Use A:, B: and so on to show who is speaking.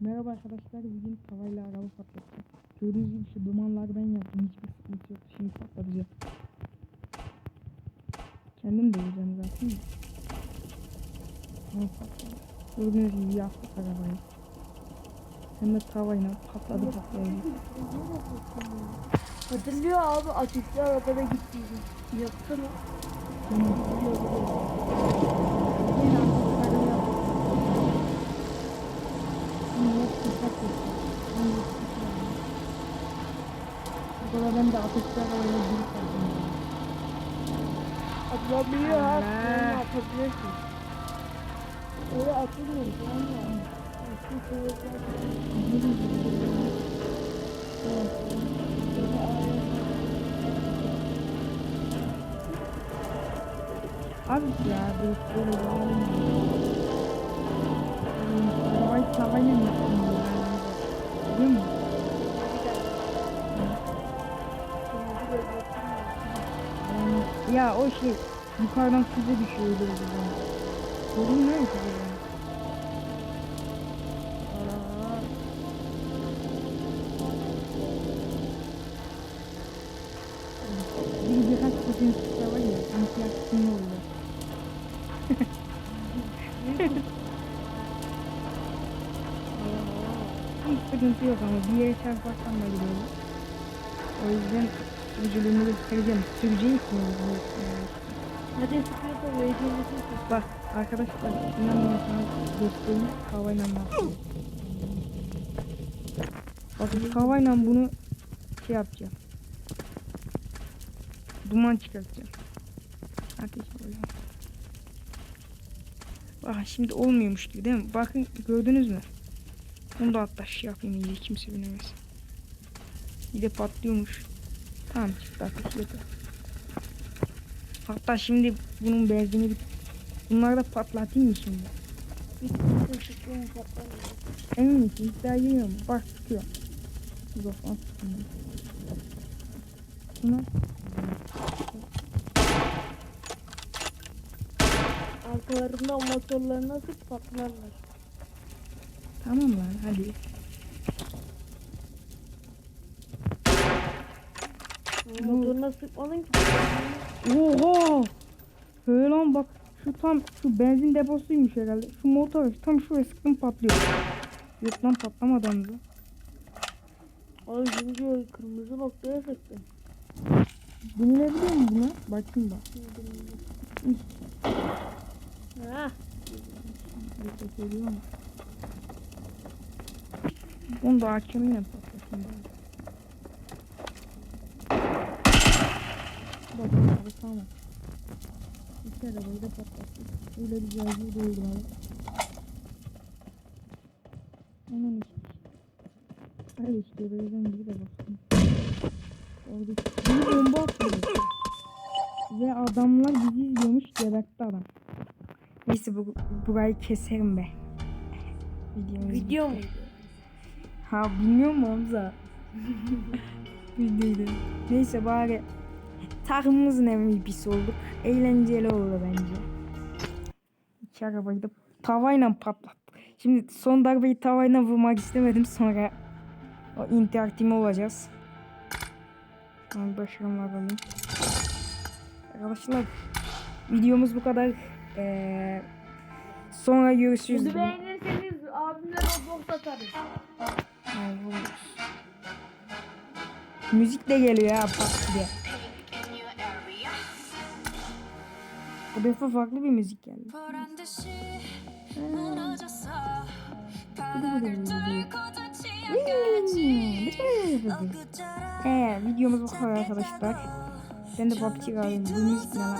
A: Merhaba arkadaşlar bugün tavayla araba patlatacağım. Gördüğünüz gibi şu dumanlar ben yaptım hiçbir sıkıntı yok. Şimdi patlatacağım. Kendim de yiyeceğim zaten. Ama patladı. Gördüğünüz gibi yaptık arabayı. Hem de tavayla patladı patladı.
B: Hatırlıyor abi ateşli arabada gittiydik. Yaptı mı?
A: Yine araba yaptık. Şimdi hepsi patladı. Şimdi hepsi patladı. Ben de ateşli arabayla bir patladım.
B: Atılabiliyor ha. Sen atabilirsin. Öyle atılmıyor. Yani. Eski.
A: Abi ya böyle böyle böyle. Arabayı ya o şey yukarıdan füze düşüyor öyle bir zaman. Görünmüyor ki böyle. Aa. Bir birkaç sesin sıkça var ya, antiyaksiyonlu oluyor. Hiç sıkıntı yok ama bir yere çarparsam da gidiyor. O yüzden sürücülüğümü göstereceğim. Süreceği için yani.
B: Hadi sıkıyorsa VC'lisi
A: Bak arkadaşlar inanmıyorsanız göstereyim havayla yapıyorum. Bakın havayla bunu şey yapacağım. Duman çıkartacağım. Ateş alacağım. Bakın şimdi olmuyormuş gibi değil mi? Bakın gördünüz mü? Bunu da hatta şey yapayım iyice kimse bilemez. Bir de patlıyormuş. Tamam çıktı ateş yeter. Hatta şimdi bunun benzini bit Bunları da patlatayım mı şimdi? Emin misin? Daha yiyor mu? Bak sıkıyor. Uzaktan sıkıyor. Buna
B: Arkalarında motorlarına sık patlarlar.
A: tamam lan hadi.
B: Motoruna sıkmadın ki.
A: Oha! Böyle lan bak şu tam şu benzin deposuymuş herhalde. Şu motor tam şuraya sıktım patlıyor. Yok lan patlamadı anında.
B: Abi şimdi kırmızı noktaya sıktın.
A: Binilebiliyor mu buna? Bakayım bak. Mu? Bunu da hakemiyle patlatayım bari. Abi tamam. İki arabayı da patlattık. Öyle bir cihazı dolduralım. Onun işte. Öyle işte böyle gibi de baktım. Orada bir bomba atıyor. Ve adamlar bizi izliyormuş gebertti adam. Neyse bu, burayı keserim be. Videomuz
B: Video muydu?
A: Ha bilmiyor mu Hamza? Videoydu. Neyse bari takımımızın MVP'si olduk. Eğlenceli oldu bence. İki arabayı da tavayla patlattık. Şimdi son darbeyi tavayla vurmak istemedim. Sonra o interaktif olacağız. Şu başarım benim. Arkadaşlar videomuz bu kadar. Ee, sonra görüşürüz.
B: Bizi beğenirseniz abimle Roblox atarız.
A: Müzik de geliyor ha pat diye. O farklı bir müzik geldi. Eee videomuz bu kadar arkadaşlar. Ben de PUBG aldım. Bu müzik ne lan?